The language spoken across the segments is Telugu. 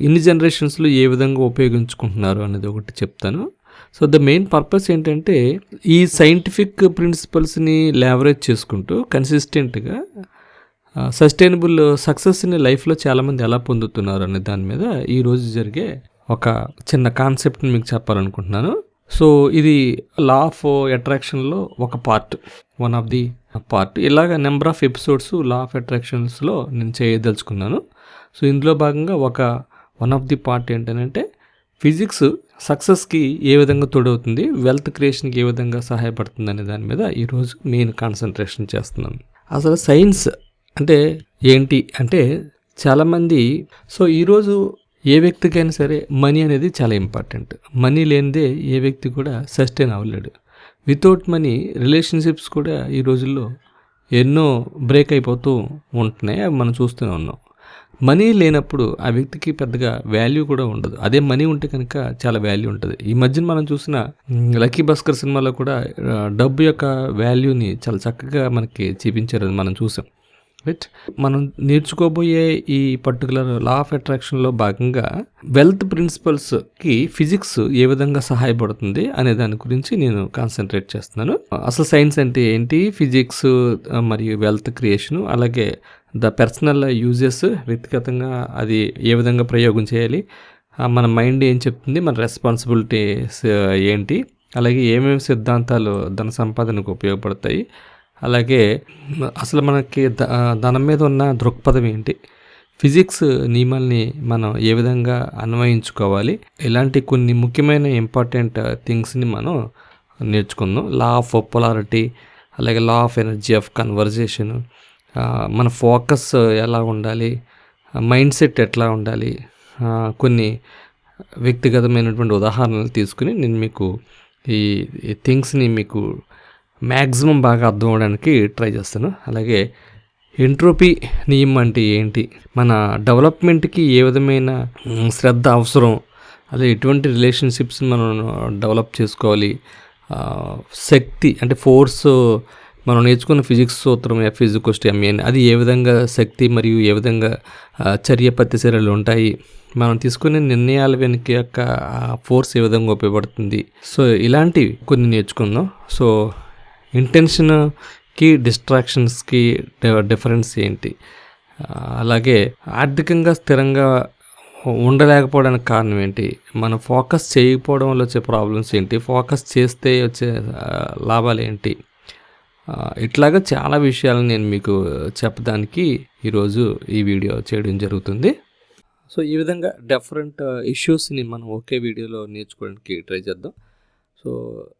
ఇన్ని జనరేషన్స్లో ఏ విధంగా ఉపయోగించుకుంటున్నారు అనేది ఒకటి చెప్తాను. సో ద మెయిన్ పర్పస్ ఏంటంటే ఈ సైంటిఫిక్ ప్రిన్సిపల్స్ని లేవరేజ్ చేసుకుంటూ కన్సిస్టెంట్గా సస్టైనబుల్ సక్సెస్ని లైఫ్లో చాలామంది ఎలా పొందుతున్నారు అనే దాని మీద ఈరోజు జరిగే ఒక చిన్న కాన్సెప్ట్ని మీకు చెప్పాలనుకుంటున్నాను. సో ఇది లా ఆఫ్ అట్రాక్షన్లో ఒక part one of the part. ఇలాగ number of episodes law of అట్రాక్షన్స్లో నేను చేయదలుచుకున్నాను. సో ఇందులో భాగంగా ఒక వన్ ఆఫ్ ది పార్ట్ ఏంటంటే ఫిజిక్స్ సక్సెస్కి ఏ విధంగా తోడవుతుంది వెల్త్ క్రియేషన్కి ఏ విధంగా సహాయపడుతుంది అనే దాని మీద ఈరోజు మెయిన్ కాన్సన్ట్రేషన్ చేస్తున్నాను. అసలు సైన్స్ అంటే ఏంటి అంటే చాలామంది సో ఈరోజు ఏ వ్యక్తికైనా సరే మనీ అనేది చాలా ఇంపార్టెంట్. మనీ లేనిదే ఏ వ్యక్తి కూడా సస్టైన్ అవ్వలేడు. వితౌట్ మనీ రిలేషన్షిప్స్ కూడా ఈ రోజుల్లో ఎన్నో బ్రేక్ అయిపోతూ ఉంటున్నాయి అవి మనం చూస్తూనే ఉన్నాం. మనీ లేనప్పుడు ఆ వ్యక్తికి పెద్దగా వాల్యూ కూడా ఉండదు. అదే మనీ ఉంటే కనుక చాలా వాల్యూ ఉంటుంది. ఈ మధ్యన మనం చూసిన లక్కీ భాస్కర్ సినిమాలో కూడా డబ్బు యొక్క వాల్యూని చాలా చక్కగా మనకి చూపించారు మనం చూసాం. రైట్ మనం నేర్చుకోబోయే ఈ పర్టికులర్ లా ఆఫ్ అట్రాక్షన్లో భాగంగా వెల్త్ ప్రిన్సిపల్స్కి ఫిజిక్స్ ఏ విధంగా సహాయపడుతుంది అనే దాని గురించి నేను కాన్సన్ట్రేట్ చేస్తున్నాను. అసలు సైన్స్ అంటే ఏంటి? ఫిజిక్స్ మరియు వెల్త్ క్రియేషను అలాగే ద పర్సనల్ యూజెస్ వ్యక్తిగతంగా అది ఏ విధంగా ప్రయోగం చేయాలి? మన మైండ్ ఏం చెప్తుంది? మన రెస్పాన్సిబిలిటీస్ ఏంటి? అలాగే ఏమేమి సిద్ధాంతాలు ధన సంపాదనకు ఉపయోగపడతాయి? అలాగే అసలు మనకి ద- ధనం మీద ఉన్న దృక్పథం ఏంటి? ఫిజిక్స్ నియమాల్ని మనం ఏ విధంగా అన్వయించుకోవాలి? ఇలాంటి కొన్ని ముఖ్యమైన ఇంపార్టెంట్ థింగ్స్ని మనం నేర్చుకుందాం. లా ఆఫ్ పొలారిటీ అలాగే law of energy of conversation మన ఫోకస్ ఎలా ఉండాలి? మైండ్ సెట్ ఎట్లా ఉండాలి? కొన్ని వ్యక్తిగతమైనటువంటి ఉదాహరణలు తీసుకుని నేను మీకు ఈ థింగ్స్ని మీకు మ్యాక్సిమం బాగా అర్థం అవడానికి ట్రై చేస్తాను. అలాగే ఎంట్రోపీ నియమం అంటే ఏంటి? మన డెవలప్మెంట్కి ఏ విధమైన శ్రద్ధ అవసరం? అలాగే ఎటువంటి రిలేషన్షిప్స్ మనం డెవలప్ చేసుకోవాలి? శక్తి అంటే ఫోర్స్ మనం నేర్చుకున్న ఫిజిక్స్ సూత్రం ఎఫ్ ఇజుకోస్ట్ ఎంఏ అది ఏ విధంగా శక్తి మరియు ఏ విధంగా చర్య ప్రతిచర్యలు ఉంటాయి? మనం తీసుకునే నిర్ణయాల వెనుక యొక్క ఫోర్స్ ఏ విధంగా ఉపయోగపడుతుంది? సో ఇలాంటివి కొన్ని నేర్చుకుందాం. సో ఇంటెన్షన్కి డిస్ట్రాక్షన్స్కి డిఫరెన్స్ ఏంటి? అలాగే ఆర్థికంగా స్థిరంగా ఉండలేకపోవడానికి కారణం ఏంటి? మనం ఫోకస్ చేయకపోవడం వల్ల వచ్చే ప్రాబ్లమ్స్ ఏంటి? ఫోకస్ చేస్తే వచ్చే లాభాలు ఏంటి? ఇట్లాగా చాలా విషయాలు నేను మీకు చెప్పడానికి ఈరోజు ఈ వీడియో చేయడం జరుగుతుంది. సో ఈ విధంగా డిఫరెంట్ ఇష్యూస్ని మనం ఒకే వీడియోలో నేర్చుకోవడానికి ట్రై చేద్దాం. So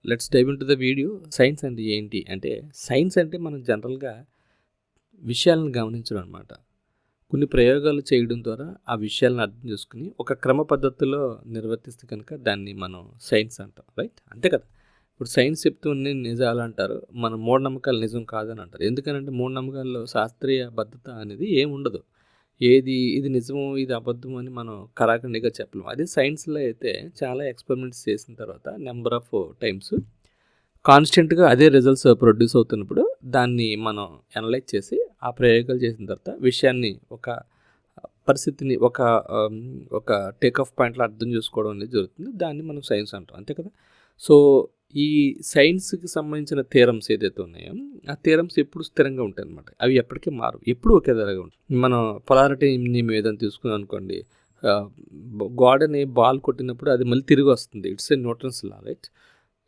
let's dive into the video science అంటే ఏంటి? అంటే సైన్స్ అంటే మనం జనరల్గా విషయాలను గమనించడం అనమాట కొన్ని ప్రయోగాలు చేయడం ద్వారా ఆ విషయాలను అర్థం చేసుకుని ఒక క్రమ పద్ధతిలో నిర్వర్తిస్తే కనుక దాన్ని మనం సైన్స్ అంటాం రైట్ అంతే కదా? ఇప్పుడు సైన్స్ చెప్తూనే నిజాలు అంటారు మన మూఢనమ్మకాలు నిజం కాదని అంటారు ఎందుకనంటే మూఢనమ్మకాల్లో శాస్త్రీయ భద్రత అనేది ఏముండదు. ఏది ఇది నిజము ఇది అబద్ధం అని మనం కరాఖండిగా చెప్పలేము అదే సైన్స్లో అయితే చాలా ఎక్స్పెరిమెంట్స్ చేసిన తర్వాత నెంబర్ ఆఫ్ టైమ్స్ కాన్స్టెంట్గా అదే రిజల్ట్స్ ప్రొడ్యూస్ అవుతున్నప్పుడు దాన్ని మనం అనలైజ్ చేసి ఆ ప్రయోగాలు చేసిన తర్వాత విషయాన్ని ఒక పరిస్థితిని ఒక ఒక టేక్ ఆఫ్ పాయింట్లో అర్థం చేసుకోవడం అనేది జరుగుతుంది. దాన్ని మనం సైన్స్ అంటాం. అంతే కదా? సో ఈ సైన్స్కి సంబంధించిన థీరమ్స్ ఏదైతే ఉన్నాయో ఆ థీరమ్స్ ఎప్పుడు స్థిరంగా ఉంటాయి అనమాట అవి ఎప్పటికీ మారు ఎప్పుడు ఒకే ధరగా ఉంటాయి. మనం పొలారిటీ నియమం ఏదైనా తీసుకున్నాం అనుకోండి గోడని బాల్ కొట్టినప్పుడు అది మళ్ళీ తిరిగి వస్తుంది. It's a neutrons law right?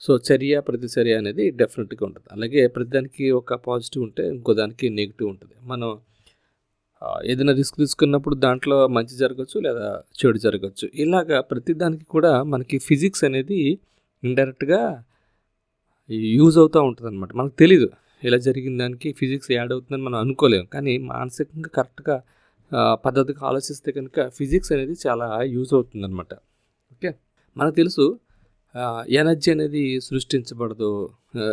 So చర్య ప్రతిచర్య అనేది డెఫినెట్గా ఉంటుంది. అలాగే ప్రతిదానికి ఒక పాజిటివ్ ఉంటే ఇంకో దానికి నెగిటివ్ ఉంటుంది. మనం ఏదైనా రిస్క్ తీసుకున్నప్పుడు దాంట్లో మంచి జరగచ్చు లేదా చెడు జరగచ్చు. ఇలాగా ప్రతిదానికి కూడా మనకి ఫిజిక్స్ అనేది ఇండైరెక్ట్గా యూజ్ అవుతూ ఉంటుంది అనమాట మనకు తెలీదు ఇలా జరిగిన దానికి ఫిజిక్స్ యాడ్ అవుతుందని మనం అనుకోలేము కానీ మానసికంగా కరెక్ట్గా పద్ధతిగా ఆలోచిస్తే కనుక ఫిజిక్స్ అనేది చాలా యూజ్ అవుతుందన్నమాట. ఓకే? మనకు తెలుసు ఎనర్జీ అనేది సృష్టించబడదు.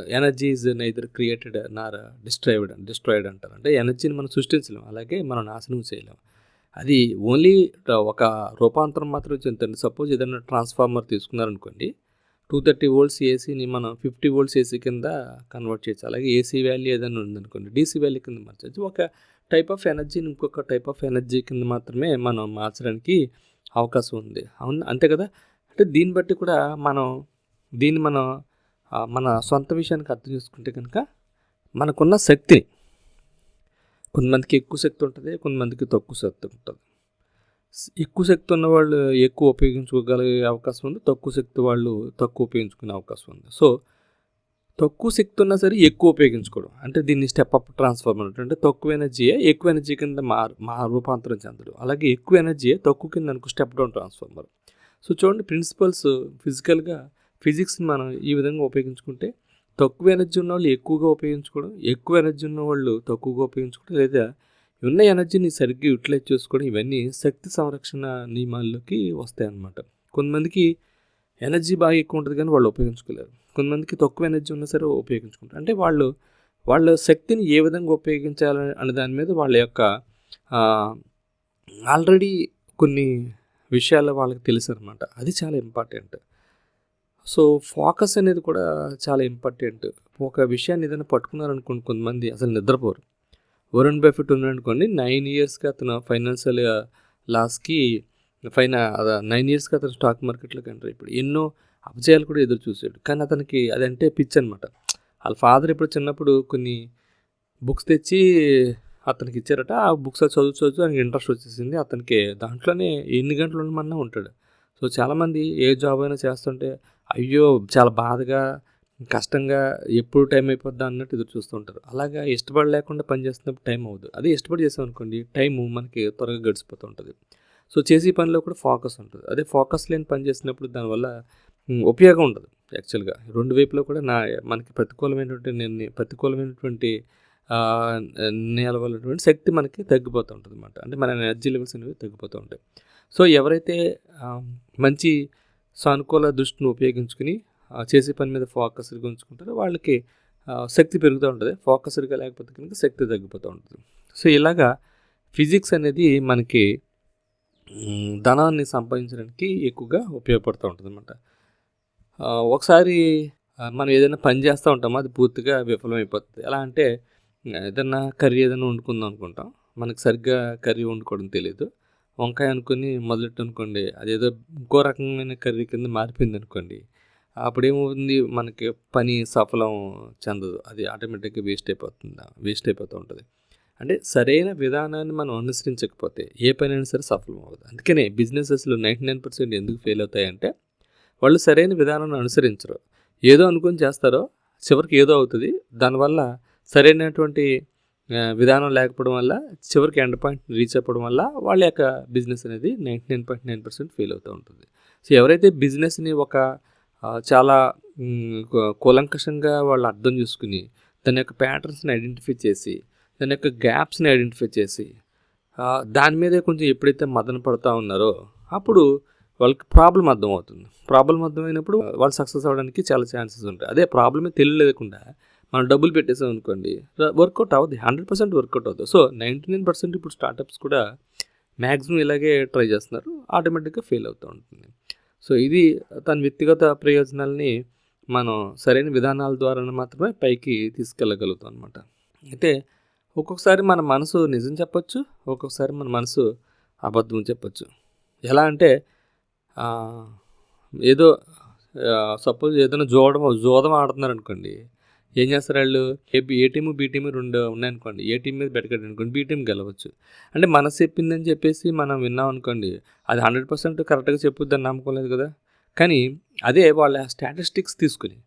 Energy is neither created nor destroyed destroyed అంటారు అంటే ఎనర్జీని మనం సృష్టించలేం. అలాగే మనం నాశనం చేయలేం. అది ఓన్లీ ఒక రూపాంతరం మాత్రం చెందండి సపోజ్ ఏదైనా ట్రాన్స్ఫార్మర్ తీసుకున్నారనుకోండి టూ థర్టీ వోల్ట్స్ ఏసీని మనం ఫిఫ్టీ వోల్ట్స్ ఏసీ కింద కన్వర్ట్ చేయొచ్చు. అలాగే ఏసీ వాల్యూ ఏదైనా ఉందనుకోండి డీసీ వాల్యూ కింద మార్చవచ్చు ఒక టైప్ ఆఫ్ ఎనర్జీని ఇంకొక టైప్ ఆఫ్ ఎనర్జీ కింద మాత్రమే మనం మార్చడానికి అవకాశం ఉంది. అవును? అంతే కదా? అంటే దీన్ని బట్టి కూడా మనం దీన్ని మనం మన సొంత విషయానికి అర్థం చేసుకుంటే కనుక మనకున్న శక్తిని కొంతమందికి ఎక్కువ శక్తి ఉంటుంది కొంతమందికి తక్కువ శక్తి ఉంటుంది. ఎక్కువ శక్తి ఉన్న వాళ్ళు ఎక్కువ ఉపయోగించుకోగలిగే అవకాశం ఉంది. తక్కువ శక్తి వాళ్ళు తక్కువ ఉపయోగించుకునే అవకాశం ఉంది. సో తక్కువ శక్తి ఉన్నా సరే ఎక్కువ ఉపయోగించుకోవడం. అంటే దీన్ని స్టెప్ అప్ ట్రాన్స్ఫార్మర్ అంటే తక్కువ ఎనర్జీయే ఎక్కువ ఎనర్జీ కింద మారు మా రూపాంతరం చెందడం. అలాగే ఎక్కువ ఎనర్జీయే తక్కువ కింద అనుకో స్టెప్ డౌన్ ట్రాన్స్ఫార్మర్ సో చూడండి ప్రిన్సిపల్స్ ఫిజికల్గా ఫిజిక్స్ని మనం ఈ విధంగా ఉపయోగించుకుంటే తక్కువ ఎనర్జీ ఉన్న వాళ్ళు ఎక్కువగా ఉపయోగించుకోవడం ఎక్కువ ఎనర్జీ ఉన్న వాళ్ళు తక్కువగా ఉపయోగించుకోవడం లేదా ఉన్న ఎనర్జీని సరిగ్గా యూటిలైజ్ చేసుకోవడం ఇవన్నీ శక్తి సంరక్షణ నియమాల్లోకి వస్తాయి అన్నమాట. కొంతమందికి ఎనర్జీ బాగా ఎక్కువ ఉంటుంది కానీ వాళ్ళు ఉపయోగించుకోలేరు. కొంతమందికి తక్కువ ఎనర్జీ ఉన్నా సరే ఉపయోగించుకుంటారు. అంటే వాళ్ళు వాళ్ళ శక్తిని ఏ విధంగా ఉపయోగించాలి అనే దాని మీద వాళ్ళ యొక్క ఆల్రెడీ కొన్ని విషయాలు వాళ్ళకి తెలుసు అనమాట అది చాలా ఇంపార్టెంట్. సో ఫోకస్ అనేది కూడా చాలా ఇంపార్టెంట్. ఒక విషయాన్ని ఏదైనా పట్టుకున్నారనుకోండి కొంతమంది అసలు నిద్రపోరు. వరుణ్ బెఫెట్ ఉన్నాడనుకోండి నైన్ ఇయర్స్కి అతను ఫైనాన్షియల్ లాస్కి ఫైన నైన్ ఇయర్స్కి అతను స్టాక్ మార్కెట్లోకి ఎంటర్ ఇప్పుడు ఎన్నో అపజయాలు కూడా ఎదురు చూసాడు కానీ అతనికి అదంటే పిచ్ అనమాట వాళ్ళ ఫాదర్ ఇప్పుడు చిన్నప్పుడు కొన్ని బుక్స్ తెచ్చి అతనికి ఇచ్చారట. ఆ బుక్స్ చదువు చదువు ఆయనకి ఇంట్రెస్ట్ వచ్చేసింది. అతనికి దాంట్లోనే ఎన్ని గంటలు ఉండమన్నా ఉంటాడు. సో చాలామంది ఏ జాబ్ అయినా చేస్తుంటే అయ్యో చాలా బాధగా కష్టంగా ఎప్పుడు టైం అయిపోద్దా అన్నట్టు ఎదురు చూస్తూ ఉంటారు. అలాగా ఇష్టపడి లేకుండా పని చేస్తున్నప్పుడు టైం అవ్వదు. అదే ఇష్టపడి చేసాం అనుకోండి టైము మనకి త్వరగా గడిచిపోతూ ఉంటుంది. సో చేసే పనిలో కూడా ఫోకస్ ఉంటుంది. అదే ఫోకస్ లేని పని చేసినప్పుడు దానివల్ల ఉపయోగం ఉండదు యాక్చువల్గా. రెండు వైపులో కూడా నా మనకి ప్రతికూలమైనటువంటి నేను ప్రతికూలమైనటువంటి ఆ, శక్తి మనకి తగ్గిపోతూ ఉంటుంది అనమాట అంటే మన ఎనర్జీ లెవెల్స్ అనేవి తగ్గిపోతూ ఉంటాయి. సో ఎవరైతే మంచి సానుకూల దృష్టిని ఉపయోగించుకుని చేసే పని మీద ఫోకస్గా ఉంచుకుంటారు వాళ్ళకి శక్తి పెరుగుతూ ఉంటుంది. ఫోకస్గా లేకపోతే కనుక శక్తి తగ్గిపోతూ ఉంటుంది. సో ఇలాగా ఫిజిక్స్ అనేది మనకి ధనాన్ని సంపాదించడానికి ఎక్కువగా ఉపయోగపడుతూ ఉంటుంది అనమాట ఒకసారి మనం ఏదైనా పని చేస్తూ ఉంటామో? అది పూర్తిగా విఫలమైపోతుంది. ఎలా అంటే ఏదైనా కర్రీ ఏదైనా వండుకుందాం అనుకుంటాం. మనకు సరిగ్గా కర్రీ వండుకోవడం తెలియదు వంకాయ అనుకుని మొదలెట్టు అనుకోండి. అదేదో ఇంకో రకమైన కర్రీ కింద మారిపోయింది అనుకోండి. అప్పుడు ఏమవుతుంది మనకి పని సఫలం చెందదు. అది ఆటోమేటిక్గా వేస్ట్ అయిపోతుంది? వేస్ట్ అయిపోతూ ఉంటుంది. అంటే సరైన విధానాన్ని మనం అనుసరించకపోతే ఏ పని అయినా సరే సఫలం అవ్వదు. అందుకనే బిజినెసెస్లో నైంటీ నైన్ పర్సెంట్ ఎందుకు ఫెయిల్ అవుతాయంటే వాళ్ళు సరైన విధానాన్ని అనుసరించరు. ఏదో అనుకుని చేస్తారో చివరికి ఏదో అవుతుంది. దానివల్ల సరైనటువంటి విధానం లేకపోవడం వల్ల చివరికి ఎండ్ పాయింట్ రీచ్ అవ్వడం వల్ల వాళ్ళ యొక్క బిజినెస్ అనేది ninety nine point nine percent fail అవుతూ ఉంటుంది. సో ఎవరైతే బిజినెస్ని ఒక చాలా కూలంకషంగా వాళ్ళు అర్థం చేసుకుని దాని యొక్క ప్యాటర్న్స్ని ఐడెంటిఫై చేసి దాని యొక్క గ్యాప్స్ని ఐడెంటిఫై చేసి దాని మీదే కొంచెం ఎప్పుడైతే మదన పడుతూ ఉన్నారో అప్పుడు వాళ్ళకి ప్రాబ్లం అర్థమవుతుంది. ప్రాబ్లం అర్థమైనప్పుడు వాళ్ళు సక్సెస్ అవ్వడానికి చాలా ఛాన్సెస్ ఉంటాయి. అదే ప్రాబ్లమే తెలియలేకుండా మనం డబ్బులు పెట్టేసాం అనుకోండి వర్కౌట్ అవుతుంది హండ్రెడ్ పర్సెంట్ వర్కౌట్ అవుతుంది సో నైంటీ నైన్ పర్సెంట్ ఇప్పుడు స్టార్టప్స్ కూడా మ్యాక్సిమం ఇలాగే ట్రై చేస్తున్నారు. ఆటోమేటిక్గా ఫెయిల్ అవుతూ ఉంటుంది. సో ఇది తన వ్యక్తిగత ప్రయోజనాల్ని మనం సరైన విధానాల ద్వారా మాత్రమే పైకి తీసుకెళ్ళగలుగుతాం అనమాట అయితే ఒక్కొక్కసారి మన మనసు నిజం చెప్పచ్చు ఒక్కొక్కసారి మన మనసు అబద్ధం చెప్పచ్చు. ఎలా అంటే ఏదో సపోజ్ ఏదైనా జోడం జోదం ఆడుతున్నారు అనుకోండి ఏం చేస్తారు వాళ్ళు A A team B team రెండు ఉన్నాయనుకోండి. ఏ టీం మీద బెట్టకట్టు అనుకోండి బి టీం గెలవచ్చు. అంటే మనసు చెప్పిందని చెప్పేసి మనం విన్నాం అనుకోండి అది హండ్రెడ్ పర్సెంట్ కరెక్ట్గా చెప్పుద్దని నమ్ముకోలేదు కదా. కానీ అదే వాళ్ళ స్టాటిస్టిక్స్ తీసుకుని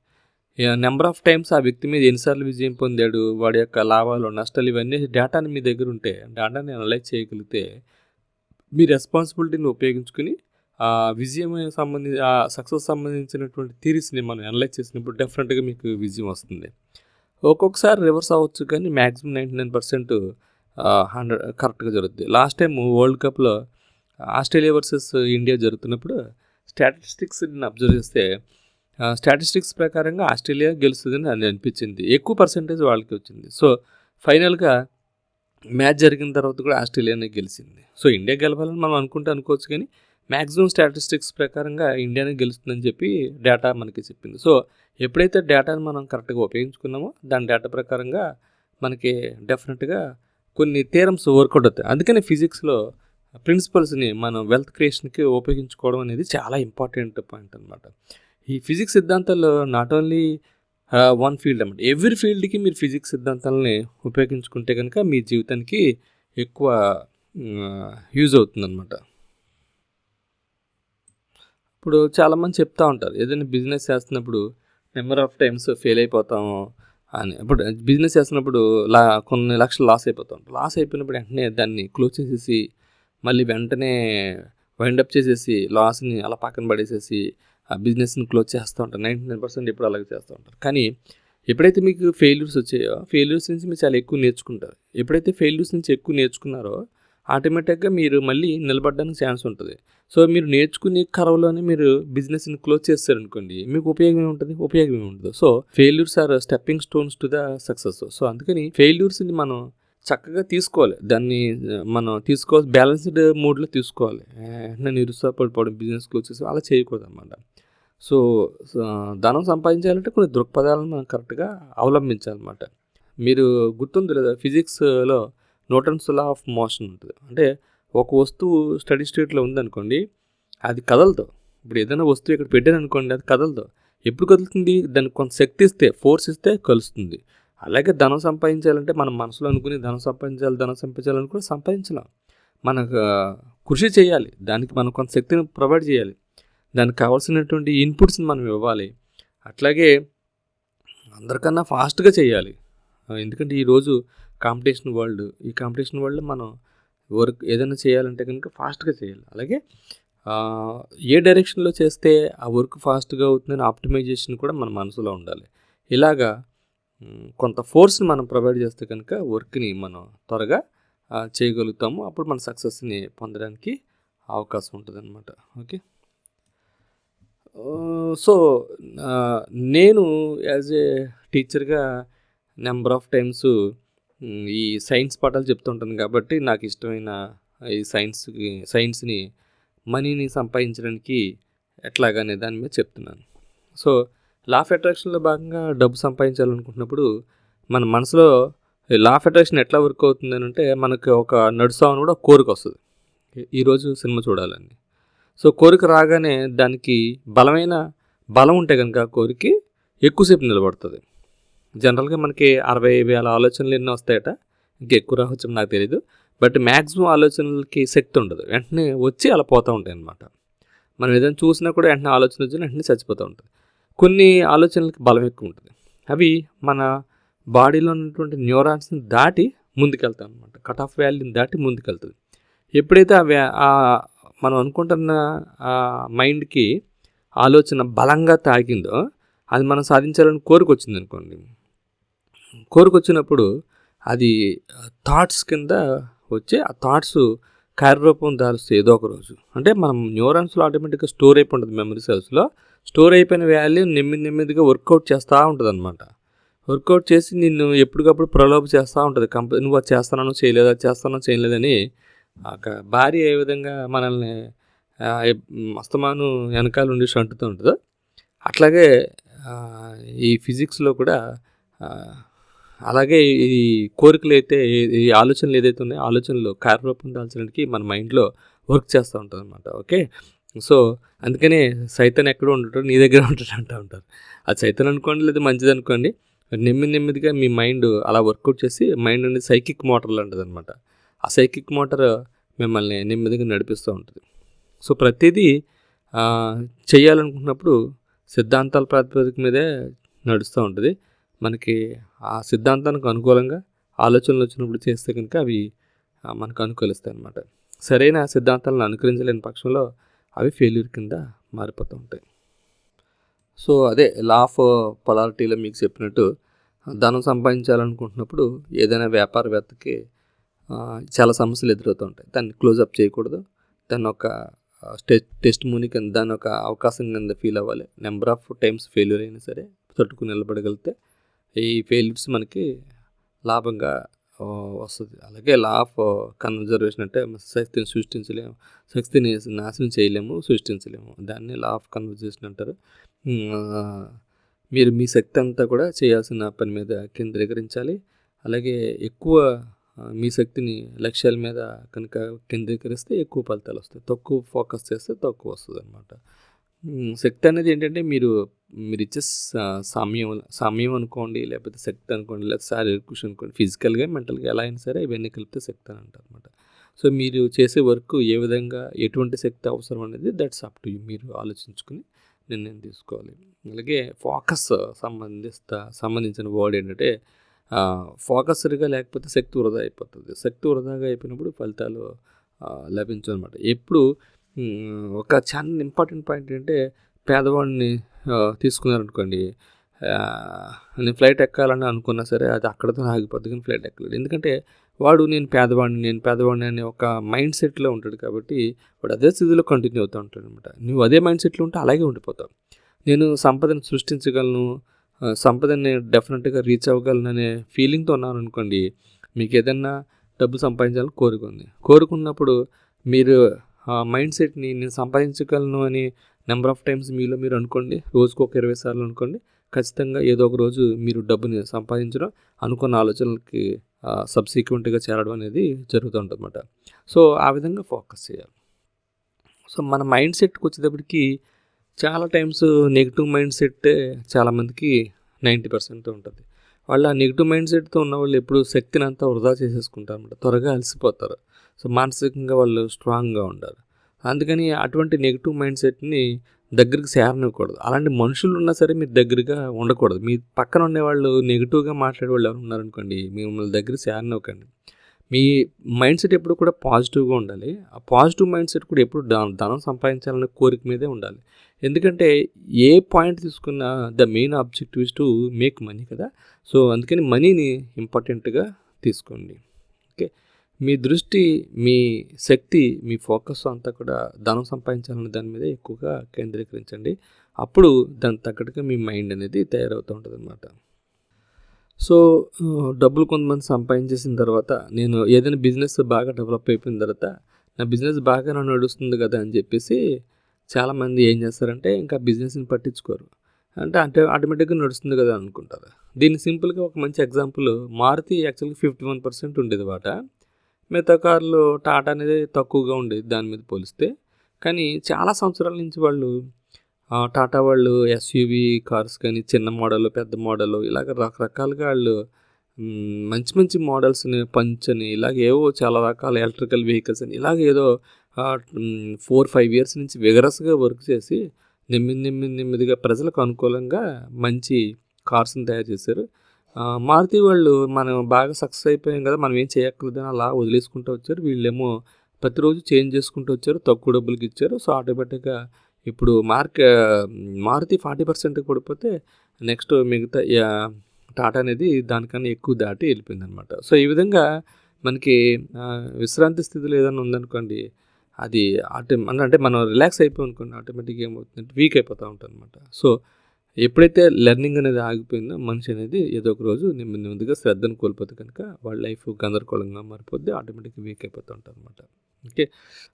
నెంబర్ ఆఫ్ టైమ్స్ ఆ వ్యక్తి మీద ఎన్నిసార్లు విజయం పొందాడు వాడి యొక్క లాభాలు నష్టాలు ఇవన్నీ డేటాని మీ దగ్గర ఉంటే డేటాని అనలైజ్ చేయగలిగితే మీ రెస్పాన్సిబిలిటీని ఉపయోగించుకుని విజయం సంబంధించి ఆ సక్సెస్ సంబంధించినటువంటి థీరీస్ని మనం అనలైజ్ చేసినప్పుడు డెఫినెట్గా మీకు విజయం వస్తుంది. ఒక్కొక్కసారి రివర్స్ అవ్వచ్చు కానీ maximum ninety nine percent hundred కరెక్ట్గా జరుగుతుంది లాస్ట్ టైం వరల్డ్ కప్లో ఆస్ట్రేలియా వర్సెస్ ఇండియా జరుగుతున్నప్పుడు స్టాటిస్టిక్స్ని అబ్జర్వ్ చేస్తే స్టాటిస్టిక్స్ ప్రకారంగా ఆస్ట్రేలియా గెలుస్తుందని అని అనిపించింది. ఎక్కువ పర్సెంటేజ్ వాళ్ళకి వచ్చింది. సో ఫైనల్గా మ్యాచ్ జరిగిన తర్వాత కూడా ఆస్ట్రేలియానే గెలిచింది. సో ఇండియా గెలవాలని మనం అనుకుంటే అనుకోవచ్చు కానీ మ్యాక్సిమం స్టాటిస్టిక్స్ ప్రకారంగా ఇండియానే గెలుస్తుందని చెప్పి డేటా మనకి చెప్పింది. సో ఎప్పుడైతే డేటాను మనం కరెక్ట్గా ఉపయోగించుకున్నామో దాని డేటా ప్రకారంగా మనకి డెఫినెట్గా కొన్ని థీరమ్స్ వర్కౌట్ అవుతాయి. అందుకని ఫిజిక్స్లో ప్రిన్సిపల్స్ని మనం వెల్త్ క్రియేషన్కి ఉపయోగించుకోవడం అనేది చాలా ఇంపార్టెంట్ పాయింట్ అనమాట ఈ ఫిజిక్స్ సిద్ధాంతాల్లో నాట్ ఓన్లీ వన్ ఫీల్డ్ అనమాట ఎవ్రీ ఫీల్డ్కి మీరు ఫిజిక్స్ సిద్ధాంతాలని ఉపయోగించుకుంటే కనుక మీ జీవితానికి ఎక్కువ యూజ్ అవుతుందన్నమాట. ఇప్పుడు చాలామంది చెప్తా ఉంటారు ఏదైనా బిజినెస్ చేస్తున్నప్పుడు నెంబర్ ఆఫ్ టైమ్స్ ఫెయిల్ అయిపోతాము అని. ఇప్పుడు బిజినెస్ చేస్తున్నప్పుడు లా కొన్ని లక్షలు లాస్ అయిపోతాం. లాస్ అయిపోయినప్పుడు వెంటనే దాన్ని క్లోజ్ చేసేసి మళ్ళీ వెంటనే వైండప్ చేసేసి లాస్ని అలా పక్కన పడేసేసి ఆ బిజినెస్ని క్లోజ్ చేస్తూ ఉంటారు. నైంటీ నైన్ పర్సెంట్ ఎప్పుడు అలాగే చేస్తూ ఉంటారు. కానీ ఎప్పుడైతే మీకు ఫెయిల్యూర్స్ వచ్చాయో ఫెయిల్యూర్స్ నుంచి మీరు చాలా ఎక్కువ నేర్చుకుంటారు. ఎప్పుడైతే ఫెయిల్యూర్స్ నుంచి ఎక్కువ నేర్చుకున్నారో ఆటోమేటిక్గా మీరు మళ్ళీ నిలబడడానికి ఛాన్స్ ఉంటుంది. సో మీరు నేర్చుకునే కరవలోనే మీరు బిజినెస్ని క్లోజ్ చేస్తారనుకోండి మీకు ఉపయోగం ఉంటుంది ఉపయోగం ఉంటుంది so failures are stepping stones to the success so అందుకని ఫెయిల్యూర్స్ని మనం చక్కగా తీసుకోవాలి. దాన్ని మనం తీసుకోవాలి బ్యాలెన్స్డ్ మూడ్లో తీసుకోవాలి. నేను నిరుత్సాహపడిపోవడం బిజినెస్ క్లోజ్ చేసి అలా చేయకూడదు అనమాట సో ధనం సంపాదించాలంటే కొన్ని దృక్పథాలను మనం కరెక్ట్గా అవలంబించాలన్నమాట. మీరు గుర్తుంది లేదా ఫిజిక్స్లో న్యూటన్స్ లా ఆఫ్ మోషన్ ఉంటుంది. అంటే ఒక వస్తువు స్టడీ స్టేట్లో ఉందనుకోండి అది కదలదు. ఇప్పుడు ఏదైనా వస్తువు ఇక్కడ పెట్టాను అనుకోండి అది కదలదు. ఎప్పుడు కదులుతుంది? దానికి కొంత శక్తి ఇస్తే ఫోర్స్ ఇస్తే కలుస్తుంది. అలాగే ధనం సంపాదించాలంటే మనం మనసులో అనుకుని ధనం సంపాదించాలి ధనం సంపాదించాలనుకుని సంపాదించలేం. మనకు కృషి చేయాలి. దానికి మనం కొంత శక్తిని ప్రొవైడ్ చేయాలి. దానికి కావాల్సినటువంటి ఇన్పుట్స్ని మనం ఇవ్వాలి. అట్లాగే అందరికన్నా ఫాస్ట్గా చేయాలి. ఎందుకంటే ఈరోజు కాంపిటీషన్ వరల్డ్. ఈ కాంపిటీషన్ వరల్డ్ మనం వర్క్ ఏదైనా చేయాలంటే కనుక ఫాస్ట్గా చేయాలి. అలాగే ఏ డైరెక్షన్లో చేస్తే ఆ వర్క్ ఫాస్ట్గా అవుతుందని ఆప్టిమైజేషన్ కూడా మన మనసులో ఉండాలి. ఇలాగా కొంత ఫోర్స్ని మనం ప్రొవైడ్ చేస్తే కనుక వర్క్ని మనం త్వరగా చేయగలుగుతాము. అప్పుడు మన సక్సెస్ని పొందడానికి అవకాశం ఉంటుంది అనమాట ఓకే సో నేను యాజ్ ఏ టీచర్గా నెంబర్ ఆఫ్ టైమ్స్ ఈ సైన్స్ పాఠాలు చెప్తుంటాను కాబట్టి నాకు ఇష్టమైన ఈ సైన్స్కి సైన్స్ని మనీని సంపాదించడానికి ఎట్లాగనే దాని మీద చెప్తున్నాను. సో లా ఆఫ్ అట్రాక్షన్లో భాగంగా డబ్బు సంపాదించాలనుకుంటున్నప్పుడు మన మనసులో లా ఆఫ్ అట్రాక్షన్ ఎట్లా వర్క్ అవుతుంది అని అంటే మనకు ఒక నడుస్తామని కూడా కోరిక వస్తుంది. ఈరోజు సినిమా చూడాలని. సో కోరిక రాగానే దానికి బలమైన బలం ఉంటే కనుక కోరిక ఎక్కువసేపు నిలబడుతుంది. జనరల్గా మనకి అరవై వేల ఆలోచనలు ఎన్నో వస్తాయట. ఇంకా ఎక్కువ రావచ్చు నాకు తెలియదు బట్ మ్యాక్సిమం ఆలోచనలకి శక్తి ఉండదు. వెంటనే వచ్చి అలా పోతూ ఉంటాయి అనమాట మనం ఏదైనా చూసినా కూడా వెంటనే ఆలోచన వచ్చి వెంటనే చచ్చిపోతూ ఉంటుంది. కొన్ని ఆలోచనలకి బలం ఎక్కువ ఉంటుంది. అవి మన బాడీలో ఉన్నటువంటి న్యూరాన్స్ని దాటి ముందుకెళ్తాం అనమాట కట్ ఆఫ్ వాల్యూని దాటి ముందుకెళ్తుంది ఎప్పుడైతే ఆ మనం అనుకుంటున్న ఆ మైండ్కి ఆలోచన బలంగా తాగిందో అది మనం సాధించాలని కోరిక వచ్చింది అనుకోండి కోరికొచ్చినప్పుడు అది థాట్స్ కింద వచ్చి ఆ థాట్స్ కార్యరూపం దాల్స్తే ఏదో ఒక రోజు. అంటే మనం న్యూరాన్స్లో ఆటోమేటిక్గా స్టోర్ అయిపోయి ఉంటుంది మెమరీ సెల్స్లో స్టోర్ అయిపోయిన వాల్యూ నెమ్మది నెమ్మదిగా వర్కౌట్ చేస్తూ ఉంటుంది అనమాట వర్కౌట్ చేసి నిన్ను ఎప్పటికప్పుడు ప్రలోభ చేస్తూ ఉంటుంది. కంపెనీ నువ్వు అది చేస్తానో చేయలేదా చేస్తానో చేయలేదని భార్య ఏ విధంగా మనల్ని అస్తమాను వెనకాల ఉండి అంటుతూ ఉంటుందో అట్లాగే ఈ ఫిజిక్స్లో కూడా అలాగే ఈ కోరికలు అయితే ఈ ఆలోచనలు ఏదైతే ఉన్నాయో ఆలోచనలు కార్యరూపం దాల్చడానికి మన మైండ్లో వర్క్ చేస్తూ ఉంటుంది అనమాట ఓకే? సో అందుకనే సైతన్ ఎక్కడ ఉండటం నీ దగ్గర ఉంటాడు అంటూ ఉంటారు. అది సైతన్ అనుకోండి లేదా మంచిది అనుకోండి నెమ్మది నెమ్మదిగా మీ మైండ్ అలా వర్కౌట్ చేసి మైండ్ అనేది సైకిక్ మోటార్ లాంటిది అనమాట ఆ సైకిక్ మోటార్ మిమ్మల్ని నెమ్మదిగా నడిపిస్తూ ఉంటుంది. సో ప్రతిదీ చేయాలనుకున్నప్పుడు సిద్ధాంతాల ప్రాతిపదిక మీదే నడుస్తూ ఉంటుంది. మనకి ఆ సిద్ధాంతానికి అనుకూలంగా ఆలోచనలు వచ్చినప్పుడు చేస్తే కనుక అవి మనకు అనుకూలిస్తాయి అన్నమాట. సరైన సిద్ధాంతాలను అనుకరించలేని పక్షంలో అవి ఫెయిల్యూర్ కింద మారిపోతూ ఉంటాయి. సో అదే లా ఆఫ్ పొలారిటీలో మీకు చెప్పినట్టు ధనం సంపాదించాలనుకుంటున్నప్పుడు ఏదైనా వ్యాపారవేత్తకి చాలా సమస్యలు ఎదురవుతూ ఉంటాయి. దాన్ని క్లోజప్ చేయకూడదు. దాన్ని ఒక టెస్ట్ టెస్ట్ మూని కింద దాని ఒక అవకాశం కింద ఫీల్ అవ్వాలి. నెంబర్ ఆఫ్ టైమ్స్ ఫెయిల్యూర్ అయినా సరే తట్టుకుని నిలబడగలిగితే ఈ ఫెయిల్స్ మనకి లాభంగా వస్తుంది. అలాగే లా ఆఫ్ కన్జర్వేషన్ అంటే శక్తిని సృష్టించలేము. శక్తిని నాశనం చేయలేము సృష్టించలేము. దాన్ని లా ఆఫ్ కన్వర్జేషన్ అంటారు. మీరు మీ శక్తి అంతా కూడా చేయాల్సిన పని మీద కేంద్రీకరించాలి. అలాగే ఎక్కువ మీ శక్తిని లక్ష్యాల మీద కనుక కేంద్రీకరిస్తే ఎక్కువ ఫలితాలు వస్తాయి. తక్కువ ఫోకస్ చేస్తే తక్కువ వస్తుంది అనమాట శక్తి అనేది ఏంటంటే మీరు మీరు ఇచ్చే సమయం సమయం అనుకోండి లేకపోతే శక్తి అనుకోండి లేకపోతే శారీరక కృషి అనుకోండి ఫిజికల్గా మెంటల్గా ఎలా అయినా సరే ఇవన్నీ కలిపితే శక్తి అని అంటారు అనమాట సో మీరు చేసే వర్క్ ఏ విధంగా ఎటువంటి శక్తి అవసరం అనేది దట్స్ అప్ టు మీరు ఆలోచించుకుని నిర్ణయం తీసుకోవాలి. అలాగే ఫోకస్ సంబంధిస్త సంబంధించిన వర్డ్ ఏంటంటే ఫోకస్డ్గా లేకపోతే శక్తి వృధా అయిపోతుంది. శక్తి వృధాగా అయిపోయినప్పుడు ఫలితాలు లభించు అనమాట ఎప్పుడు ఒక చాలా ఇంపార్టెంట్ పాయింట్ ఏంటంటే పేదవాడిని తీసుకున్నారనుకోండి నేను ఫ్లైట్ ఎక్కాలని అనుకున్నా సరే అది అక్కడతో ఆగిపోద్ది కానీ ఫ్లైట్ ఎక్కలేదు. ఎందుకంటే వాడు నేను పేదవాడిని నేను పేదవాడిని అనే ఒక మైండ్ సెట్లో ఉంటాడు కాబట్టి వాడు అదే స్థితిలో కంటిన్యూ అవుతూ ఉంటాడు అనమాట నువ్వు అదే మైండ్ సెట్లో ఉంటే అలాగే ఉండిపోతావు. నేను సంపదను సృష్టించగలను సంపదని డెఫినెట్గా రీచ్ అవ్వగలను అనే ఫీలింగ్తో ఉన్నాను అనుకోండి మీకు ఏదన్నా డబ్బు సంపాదించాలని కోరుకుంది కోరుకున్నప్పుడు మీరు మైండ్ సెట్ని నేను సంపాదించగలను అని నెంబర్ ఆఫ్ టైమ్స్ మీలో మీరు అనుకోండి రోజుకు ఒక ఇరవై సార్లు అనుకోండి ఖచ్చితంగా ఏదో ఒక రోజు మీరు డబ్బుని సంపాదించడం అనుకున్న ఆలోచనలకి సబ్సీక్వెంట్గా చేరడం అనేది జరుగుతూ ఉంటుంది సో ఆ విధంగా ఫోకస్ చేయాలి. సో మన మైండ్ సెట్కి వచ్చేటప్పటికి చాలా టైమ్స్ నెగిటివ్ మైండ్ సెట్టే చాలామందికి నైంటీ పర్సెంట్ ఉంటుంది. వాళ్ళు ఆ నెగిటివ్ మైండ్ సెట్తో ఉన్న వాళ్ళు ఎప్పుడు శక్తిని అంతా వృధా చేసేసుకుంటారు అనమాట త్వరగా అలసిపోతారు. సో మానసికంగా వాళ్ళు స్ట్రాంగ్గా ఉండాలి. అందుకని అటువంటి నెగిటివ్ మైండ్ సెట్ని దగ్గరికి చేరనివ్వకూడదు. అలాంటి మనుషులు ఉన్నా సరే మీరు దగ్గరగా ఉండకూడదు. మీ పక్కన ఉండేవాళ్ళు నెగిటివ్గా మాట్లాడే వాళ్ళు ఎవరు ఉన్నారనుకోండి మిమ్మల్ని దగ్గర చేరనివ్వకండి. మీ మైండ్ సెట్ ఎప్పుడు కూడా పాజిటివ్గా ఉండాలి. ఆ పాజిటివ్ మైండ్ సెట్ కూడా ఎప్పుడు ధనం ధనం సంపాదించాలనే కోరిక మీదే ఉండాలి. ఎందుకంటే ఏ పాయింట్ తీసుకున్నా the main objective is to make money కదా. సో అందుకని మనీని ఇంపార్టెంట్గా తీసుకోండి. ఓకే? మీ దృష్టి మీ శక్తి మీ ఫోకస్ అంతా కూడా ధనం సంపాదించాలనే దాని మీద ఎక్కువగా కేంద్రీకరించండి. అప్పుడు దానికి తగ్గట్టుగా మీ మైండ్ అనేది తయారవుతూ ఉంటుంది అనమాట సో డబ్బులు కొంతమంది సంపాదించేసిన తర్వాత నేను ఏదైనా బిజినెస్ బాగా డెవలప్ అయిపోయిన తర్వాత నా బిజినెస్ బాగా నడుస్తుంది కదా అని చెప్పేసి చాలామంది ఏం చేస్తారంటే ఇంకా బిజినెస్ని పట్టించుకోరు. అంటే అంటే ఆటోమేటిక్గా నడుస్తుంది కదా అనుకుంటారు. దీన్ని సింపుల్గా ఒక మంచి ఎగ్జాంపుల్ మారుతి యాక్చువల్గా ఫిఫ్టీ వన్ పర్సెంట్ ఉండేది వాట. మిగతా కార్లు టాటా అనేది తక్కువగా ఉండేది దాని మీద పోలిస్తే. కానీ చాలా సంవత్సరాల నుంచి వాళ్ళు టాటా వాళ్ళు ఎస్యూవి కార్స్ కానీ చిన్న మోడల్ పెద్ద మోడల్ ఇలాగ రకరకాలుగా వాళ్ళు మంచి మంచి మోడల్స్ని పంచ్ అని ఇలాగ ఏవో చాలా రకాల ఎలక్ట్రికల్ వెహికల్స్ అని ఇలాగ ఏదో ఫోర్ ఫైవ్ ఇయర్స్ నుంచి విగరస్గా వర్క్ చేసి నెమ్మది నెమ్మది నెమ్మదిగా ప్రజలకు అనుకూలంగా మంచి కార్స్ని తయారు చేశారు. మారుతి వాళ్ళు మనం బాగా సక్సెస్ అయిపోయాం కదా మనం ఏం చేయక్కర్లేదని అలా వదిలేసుకుంటూ వచ్చారు. వీళ్ళేమో ప్రతిరోజు చేంజ్ చేసుకుంటూ వచ్చారు తక్కువ డబ్బులకి ఇచ్చారు. సో ఆటోమేటిక్గా ఇప్పుడు మార్క్ మారుతి ఫార్టీ పర్సెంట్ పడిపోతే నెక్స్ట్ మిగతా టాటా అనేది దానికన్నా ఎక్కువ దాటి వెళ్ళిపోయింది అనమాట సో ఈ విధంగా మనకి విశ్రాంతి స్థితిలో ఏదైనా ఉందనుకోండి అది ఆటో అంటే మనం రిలాక్స్ అయిపోయి అనుకోండి ఆటోమేటిక్గా ఏమవుతుందంటే వీక్ అయిపోతూ ఉంటుంది అనమాట సో ఎప్పుడైతే లెర్నింగ్ అనేది ఆగిపోయిందో మనిషి అనేది ఏదో ఒక రోజు నెమ్మది నెమ్మదిగా శ్రద్ధను కోల్పోతే కనుక వాళ్ళ లైఫ్ గందరగోళంగా మారిపోద్ది ఆటోమేటిక్గా వీక్ అయిపోతూ ఉంటారు అనమాట ఓకే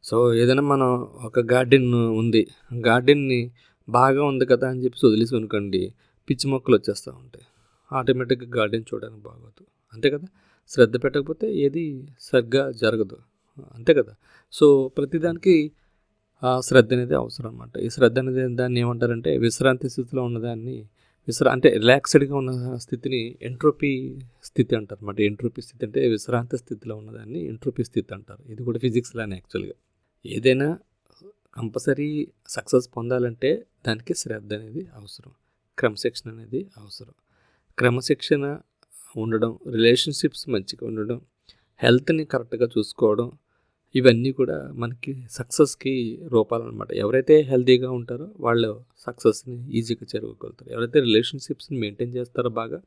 సో ఏదైనా మనం ఒక గార్డెన్ ఉంది గార్డెన్ని బాగా ఉంది కదా అని చెప్పి వదిలేసి అనుకోండి పిచ్చి మొక్కలు వచ్చేస్తూ ఉంటాయి. ఆటోమేటిక్గా గార్డెన్ చూడడానికి బాగోదు. అంతే కదా? శ్రద్ధ పెట్టకపోతే ఏది సరిగ్గా జరగదు. అంతే కదా? సో ప్రతిదానికి శ్రద్ధ అనేది అవసరం అనమాట ఈ శ్రద్ధ అనేది దాన్ని ఏమంటారంటే విశ్రాంతి స్థితిలో ఉన్నదాన్ని విశ్రా అంటే రిలాక్స్డ్గా ఉన్న స్థితిని ఎంట్రోపీ స్థితి అంటారు అనమాట ఎంట్రోపీ స్థితి అంటే విశ్రాంతి స్థితిలో ఉన్నదాన్ని ఎంట్రోపీ స్థితి అంటారు. ఇది కూడా ఫిజిక్స్ లానే యాక్చువల్గా. ఏదైనా కంపల్సరీ సక్సెస్ పొందాలంటే దానికి శ్రద్ధ అనేది అవసరం. క్రమశిక్షణ అనేది అవసరం. క్రమశిక్షణ ఉండడం రిలేషన్షిప్స్ మంచిగా ఉండడం హెల్త్ని కరెక్ట్గా చూసుకోవడం ఇవన్నీ కూడా మనకి సక్సెస్కి రూపాలు అనమాట ఎవరైతే హెల్తీగా ఉంటారో వాళ్ళు సక్సెస్ని ఈజీగా చేరుకోగలుగుతారు ఎవరైతే రిలేషన్షిప్స్ని మెయింటైన్ చేస్తారో బాగా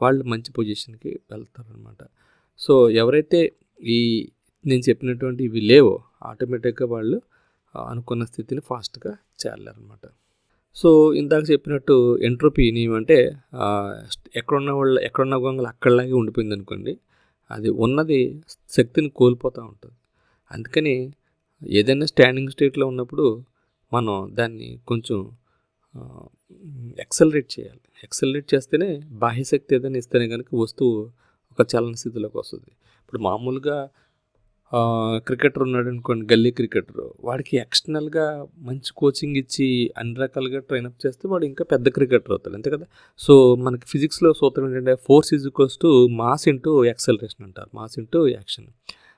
వాళ్ళు మంచి పొజిషన్కి వెళ్తారనమాట సో ఎవరైతే ఈ నేను చెప్పినటువంటి ఇవి లేవో ఆటోమేటిక్గా వాళ్ళు అనుకున్న స్థితిని ఫాస్ట్గా చేరలేరనమాట సో ఇందాక చెప్పినట్టు ఎంట్రోపీ అంటే ఎక్కడున్న వాళ్ళు ఎక్కడున్న గొంగలు అక్కడలాగే ఉండిపోయింది అనుకోండి అది ఉన్నది శక్తిని కోల్పోతూ ఉంటుంది. అందుకని ఏదైనా స్టాండింగ్ స్టేట్లో ఉన్నప్పుడు మనం దాన్ని కొంచెం ఎక్సలరేట్ చేయాలి. ఎక్సలరేట్ చేస్తేనే బాహ్యశక్తి ఏదైనా ఇస్తేనే కనుక వస్తువు ఒక చలన స్థితిలోకి వస్తుంది. ఇప్పుడు మామూలుగా క్రికెటర్ ఉన్నాడు అనుకోండి గల్లీ క్రికెటర్ వాడికి ఎక్స్టర్నల్గా మంచి కోచింగ్ ఇచ్చి అన్ని రకాలుగా ట్రైనప్ చేస్తే వాడు ఇంకా పెద్ద క్రికెటర్ అవుతాడు. అంతే కదా? సో మనకి ఫిజిక్స్లో సూత్రం ఏంటంటే force is equals to mass into acceleration అంటారు. మాస్ ఇంటూ యాక్షన్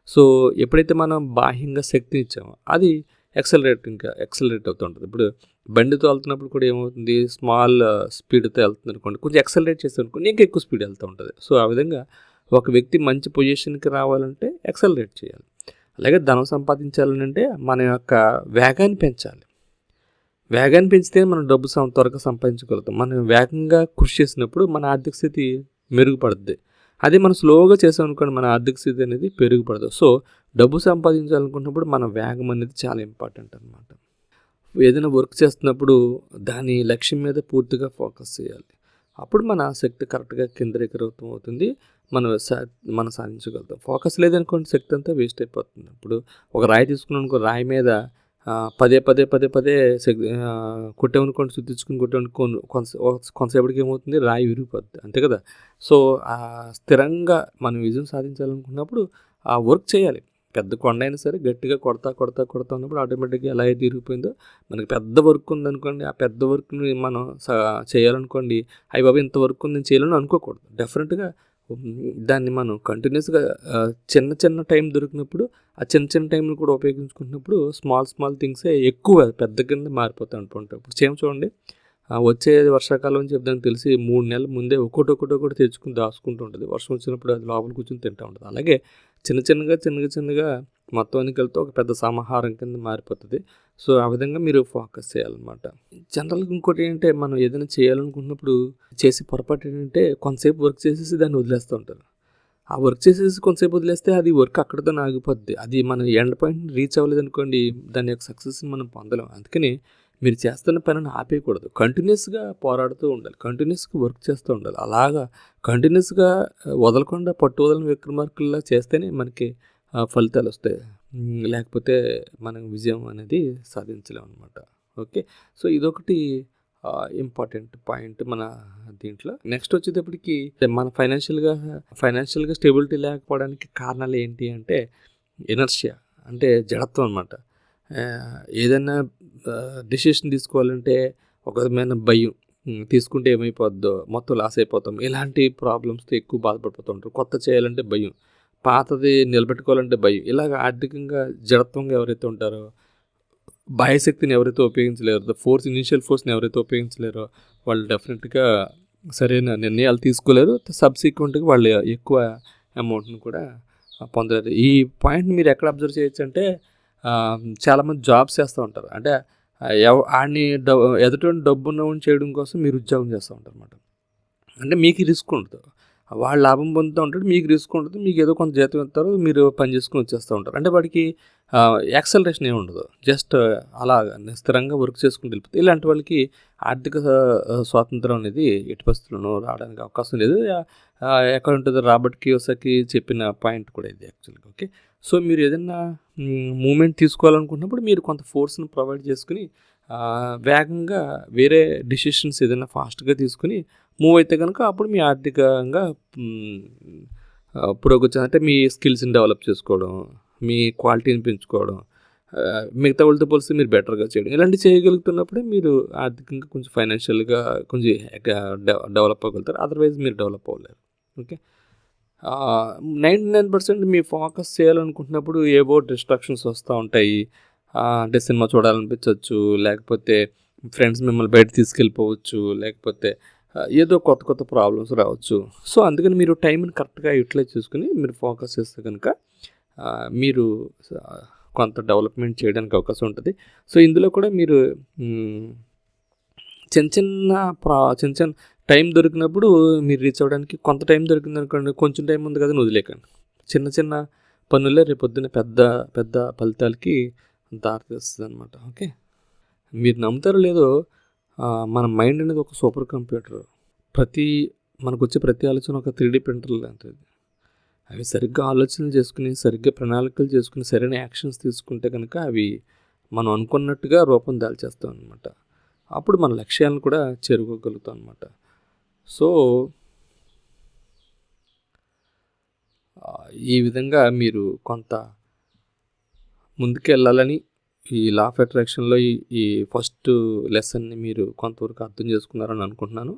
సో ఎప్పుడైతే మనం బాహ్యంగా శక్తిని ఇచ్చామో అది ఎక్సలరేట్ ఇంకా ఎక్సలరేట్ అవుతూ ఉంటుంది ఇప్పుడు బండితో వెళ్తున్నప్పుడు కూడా ఏమవుతుంది? స్మాల్ స్పీడ్తో uh, వెళ్తుంది అనుకోండి కొంచెం ఎక్సలరేట్ చేస్తే అనుకోండి ఇంకా ఎక్కువ స్పీడ్ వెళ్తూ ఉంటుంది. సో ఆ విధంగా ఒక వ్యక్తి మంచి పొజిషన్కి రావాలంటే ఎక్సలరేట్ చేయాలి. అలాగే ధనం సంపాదించాలంటే మన యొక్క వేగాన్ని పెంచాలి. వేగాన్ని పెంచితే మనం డబ్బు సం త్వరగా సంపాదించగలుగుతాం. మనం వేగంగా కృషి చేసినప్పుడు మన ఆర్థిక స్థితి మెరుగుపడుద్ది. అదే మనం స్లోగా చేసాం అనుకోండి మన ఆర్థిక స్థితి అనేది పెరుగుపడదు. సో డబ్బు సంపాదించాలనుకున్నప్పుడు మన వేగం అనేది చాలా ఇంపార్టెంట్ అనమాట ఏదైనా వర్క్ చేస్తున్నప్పుడు దాని లక్ష్యం మీద పూర్తిగా ఫోకస్ చేయాలి. అప్పుడు మన శక్తి కరెక్ట్గా కేంద్రీకృతం అవుతుంది. మనం సా మనం సాధించగలుగుతాం. ఫోకస్ లేదనుకోండి శక్తి అంతా వేస్ట్ అయిపోతుంది. ఇప్పుడు ఒక రాయి తీసుకున్నాం అనుకో రాయి మీద పదే పదే పదే పదే కొట్టేమనుకోండి శుద్ధించుకుని కొట్టేమనుకోని కొంత కొంతసేపటికి ఏమవుతుంది? రాయి విరిగిపోద్ది. అంతే కదా? సో స్థిరంగా మనం విజయం సాధించాలనుకున్నప్పుడు ఆ వర్క్ చేయాలి. పెద్ద కొండ అయినా సరే గట్టిగా కొడతా కొడతా కొడతా ఉన్నప్పుడు ఆటోమేటిక్గా ఎలా అయితే తిరిగిపోయిందో మనకి పెద్ద వర్క్ ఉందనుకోండి ఆ పెద్ద వర్క్ని మనం చేయాలనుకోండి అయ్యి బాబు ఇంత వర్క్ ఉంది చేయాలని అనుకోకూడదు. డెఫినెట్గా దాన్ని మనం కంటిన్యూస్గా చిన్న చిన్న టైం దొరికినప్పుడు ఆ చిన్న చిన్న టైంని కూడా ఉపయోగించుకుంటున్నప్పుడు స్మాల్ స్మాల్ థింగ్సే ఎక్కువ పెద్ద కింద మారిపోతాయి అనుకుంటాం ఇప్పుడు సేమ్ చూడండి వచ్చే వర్షాకాలం అని చెప్దానికి తెలిసి మూడు నెలల ముందే ఒకటి ఒకటి ఒకటి తెచ్చుకుని దాచుకుంటూ ఉంటుంది. వర్షం వచ్చినప్పుడు అది లోపల కూర్చొని తింటూ ఉంటుంది. అలాగే చిన్న చిన్నగా చిన్నగా చిన్నగా మొత్తానికి వెళ్తే ఒక పెద్ద సమాహారం కింద మారిపోతుంది. సో ఆ విధంగా మీరు ఫోకస్ చేయాలన్నమాట. జనరల్గా ఇంకోటి ఏంటంటే మనం ఏదైనా చేయాలనుకున్నప్పుడు చేసి పొరపాటు ఏంటంటే కొంతసేపు వర్క్ చేసేసి దాన్ని వదిలేస్తూ ఉంటారు. ఆ వర్క్ చేసేసి కొంతసేపు వదిలేస్తే అది వర్క్ అక్కడితో ఆగిపోద్ది. అది మనం ఎండ్ పాయింట్ రీచ్ అవ్వలేదు అనుకోండి దాని యొక్క సక్సెస్ని మనం పొందలేం. అందుకని మీరు చేస్తున్న పనిని ఆపేయకూడదు. కంటిన్యూస్గా పోరాడుతూ ఉండాలి. కంటిన్యూస్గా వర్క్ చేస్తూ ఉండాలి. అలాగా కంటిన్యూస్గా వదలకుండా పట్టు వదలని విక్రమార్కుల్లా చేస్తేనే మనకి ఫలితాలు వస్తాయి. లేకపోతే మనం విజయం అనేది సాధించలేం అనమాట ఓకే? సో ఇదొకటి ఇంపార్టెంట్ పాయింట్ మన దీంట్లో. నెక్స్ట్ వచ్చేటప్పటికి మన ఫైనాన్షియల్గా ఫైనాన్షియల్గా స్టెబిలిటీ లేకపోవడానికి కారణాలు ఏంటి అంటే ఎనర్షియా అంటే జడత్వం అనమాట ఏదైనా డిసిషన్ తీసుకోవాలంటే ఒక విధమైన భయం తీసుకుంటే ఏమైపోద్దో మొత్తం లాస్ అయిపోతాం. ఇలాంటి ప్రాబ్లమ్స్తో ఎక్కువ బాధపడిపోతూ ఉంటారు. కొత్త చేయాలంటే భయం పాతది నిలబెట్టుకోవాలంటే భయం. ఇలాగ ఆర్థికంగా జడత్వంగా ఎవరైతే ఉంటారో బాహ్యశక్తిని ఎవరైతే ఉపయోగించలేరో ఫోర్స్ ఇనిషియల్ ఫోర్స్ని ఎవరైతే ఉపయోగించలేరో వాళ్ళు డెఫినెట్గా సరైన నిర్ణయాలు తీసుకోలేరు. సబ్సిక్వెంట్గా వాళ్ళు ఎక్కువ అమౌంట్ని కూడా పొందలేరు. ఈ పాయింట్ మీరు ఎక్కడ అబ్జర్వ్ చేయొచ్చు అంటే చాలామంది జాబ్స్ చేస్తూ ఉంటారు. అంటే ఆడిని డబ్బు ఎదుటి డబ్బు ఉన్నవాడిని చేయడం కోసం మీరు ఉద్యోగం చేస్తూ ఉంటారు అనమాట అంటే మీకు రిస్క్ ఉంటుంది వాళ్ళు లాభం పొందుతూ ఉంటాడు మీకు రిస్క్ ఉంటుంది మీకు ఏదో కొంత జీతం ఇస్తారు మీరు పని చేసుకుని వచ్చేస్తూ ఉంటారు. అంటే వాడికి యాక్సలరేషన్ ఏమి ఉండదు. జస్ట్ అలా స్థిరంగా వర్క్ చేసుకుని వెళ్ళిపోతుంది ఇలాంటి వాళ్ళకి ఆర్థిక స్వాతంత్రం అనేది ఎటు పరిస్థితుల్లో రావడానికి అవకాశం లేదు. ఎక్కడ ఉంటుంది రాబర్ట్ కియోసాకి చెప్పిన పాయింట్ కూడా ఇది యాక్చువల్గా ఓకే సో మీరు ఏదైనా మూమెంట్ తీసుకోవాలనుకున్నప్పుడు మీరు కొంత ఫోర్స్ని ప్రొవైడ్ చేసుకుని వేగంగా వేరే డిసిషన్స్ ఏదైనా ఫాస్ట్గా తీసుకుని మూవ్ అయితే కనుక అప్పుడు మీ ఆర్థికంగా పురోగతి అంటే మీ స్కిల్స్ని డెవలప్ చేసుకోవడం మీ క్వాలిటీని పెంచుకోవడం మిగతా వాళ్ళతో పోలిస్తే మీరు బెటర్గా చేయడం ఇలాంటివి చేయగలుగుతున్నప్పుడే మీరు ఆర్థికంగా కొంచెం ఫైనాన్షియల్గా కొంచెం డెవలప్ అవ్వగలుగుతారు. అదర్వైజ్ మీరు డెవలప్ అవ్వలేరు. ఓకే నైంటీ నైన్ పర్సెంట్ మీ ఫోకస్ చేయాలనుకుంటున్నప్పుడు ఏవో డిస్ట్రాక్షన్స్ వస్తూ ఉంటాయి. అంటే సినిమా చూడాలనిపించవచ్చు లేకపోతే ఫ్రెండ్స్ మిమ్మల్ని బయట తీసుకెళ్ళిపోవచ్చు లేకపోతే ఏదో కొత్త కొత్త ప్రాబ్లమ్స్ రావచ్చు. సో అందుకని మీరు టైంని కరెక్ట్గా యూటిలైజ్ చేసుకుని మీరు ఫోకస్ చేస్తే కనుక మీరు కొంత డెవలప్మెంట్ చేయడానికి అవకాశం ఉంటుంది. సో ఇందులో కూడా మీరు చిన్న చిన్న ప్రా చిన్న చిన్న టైం దొరికినప్పుడు మీరు రీచ్ అవ్వడానికి కొంత టైం దొరికింది అనుకోండి కొంచెం టైం ఉంది కదా వదిలేకండి చిన్న చిన్న పనులే రేపు పొద్దున్న పెద్ద పెద్ద ఫలితాలకి దారితీస్తుంది అనమాట ఓకే? మీరు నమ్ముతారో లేదో మన మైండ్ అనేది ఒక సూపర్ కంప్యూటర్. ప్రతి మనకు వచ్చే ప్రతి ఆలోచన ఒక త్రీ డీ ప్రింటర్ లాంటిది. అవి సరిగ్గా ఆలోచనలు చేసుకుని సరిగ్గా ప్రణాళికలు చేసుకుని సరైన యాక్షన్స్ తీసుకుంటే కనుక అవి మనం అనుకున్నట్టుగా రూపం దాల్చేస్తాం అనమాట అప్పుడు మన లక్ష్యాలను కూడా చేరుకోగలుగుతాం అనమాట సో ఈ విధంగా మీరు కొంత ముందుకెళ్ళాలని ఈ లా ఆఫ్ అట్రాక్షన్లో ఈ ఈ ఫస్ట్ లెసన్ని మీరు కొంతవరకు అర్థం చేసుకున్నారని అనుకుంటున్నాను.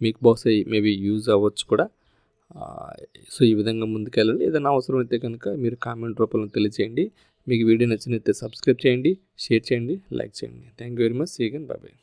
మీకు బహుశా మేబీ యూజ్ అవ్వచ్చు కూడా. సో ఈ విధంగా ముందుకెళ్ళండి. ఏదైనా అవసరం అయితే కనుక మీరు కామెంట్ రూపంలో తెలియజేయండి మీకు వీడియో నచ్చినైతే సబ్స్క్రైబ్ చేయండి షేర్ చేయండి లైక్ చేయండి. Thank you very much see again bye